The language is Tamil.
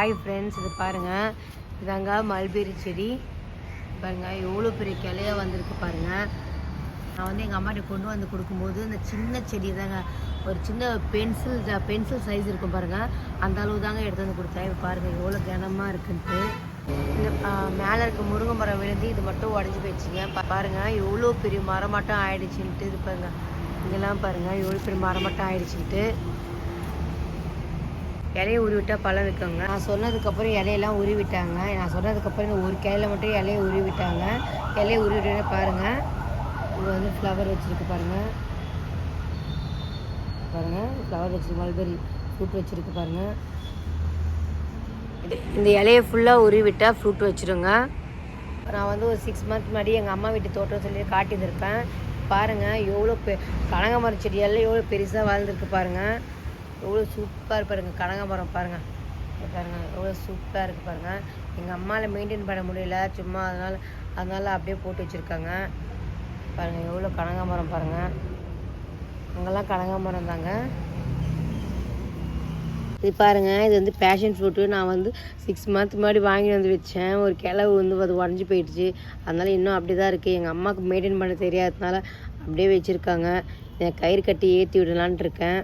ஹாய் ஃப்ரெண்ட்ஸ் இது பாருங்கள் இதாங்க மல்பெரி செடி. பாருங்கள் எவ்வளோ பெரிய கிளையாக வந்திருக்கு பாருங்கள் நான் வந்து எங்கள் அம்மாட்ட கொண்டு வந்து கொடுக்கும்போது இந்த சின்ன செடி தாங்க ஒரு சின்ன பென்சில் பென்சில் சைஸ் இருக்கும் பாருங்கள் அந்த அளவு தாங்க எடுத்து வந்து கொடுத்தேன். இப்போ பாருங்கள் எவ்வளோ கனமாக இருக்குன்ட்டு. இந்த மேலே இருக்க முருங்கை மரம் விழுந்து இது மட்டும் உடஞ்சி போயிடுச்சுங்க. பாருங்கள் எவ்வளோ பெரிய மரம் மட்டும் ஆயிடுச்சுன்ட்டு இது பாருங்கள் இதெல்லாம் பாருங்கள் எவ்வளோ பெரிய மரம் மட்டும் ஆயிடுச்சுன்ட்டு. இலைய உருவிட்டா பழம் வைக்கோங்க நான் சொன்னதுக்கப்புறம் இலையெல்லாம் உருவிட்டாங்க நான் சொன்னதுக்கப்புறம் இந்த ஒரு கிளையில் மட்டும் இலைய உருவிட்டாங்க இலையை உருவிட்டே பாருங்கள் இது வந்து ஃப்ளவர் வச்சுருக்கு பாருங்கள் பாருங்கள் ஃப்ளவர் வச்சுருக்கு மல்பெரி ஃப்ரூட் வச்சுருக்கு பாருங்கள் இது- இந்த இலையை ஃபுல்லாக உருவிட்டால் ஃப்ரூட் வச்சுருங்க. நான் வந்து ஒரு சிக்ஸ் மந்த் முன்னாடி எங்கள் அம்மா வீட்டு தோட்டம் சொல்லி காட்டியிருந்திருப்பேன். பாருங்கள் எவ்வளோ பெ கனகமரம் செடியெல்லாம் எவ்வளோ பெருசாக வாழ்ந்துருக்கு பாருங்கள் எவ்வளோ சூப்பராக பாருங்கள் கனகாமரம் பாருங்கள் பாருங்கள் எவ்வளோ சூப்பராக இருக்குது பாருங்கள் எங்கள் அம்மாவில் மெயின்டைன் பண்ண முடியல. சும்மா அதனால் அதனால் அப்படியே போட்டு வச்சுருக்காங்க. பாருங்கள் எவ்வளோ கனகாமரம் பாருங்கள் அங்கெல்லாம் கனகாமரம் தாங்க. இது பாருங்கள் இது வந்து பேஷன் ஃப்ரூட்டு நான் வந்து சிக்ஸ் மந்த் முன்னாடி வாங்கிட்டு வந்து வச்சேன். ஒரு கிளவு வந்து அது உடஞ்சி போயிடுச்சு. அதனால் இன்னும் அப்படி தான் இருக்குது எங்கள் அம்மாவுக்கு மெயின்டைன் பண்ண தெரியாததுனால அப்படியே வச்சுருக்காங்க. என் கயிறு கட்டி ஏற்றி விடலான்ட்டு இருக்கேன்.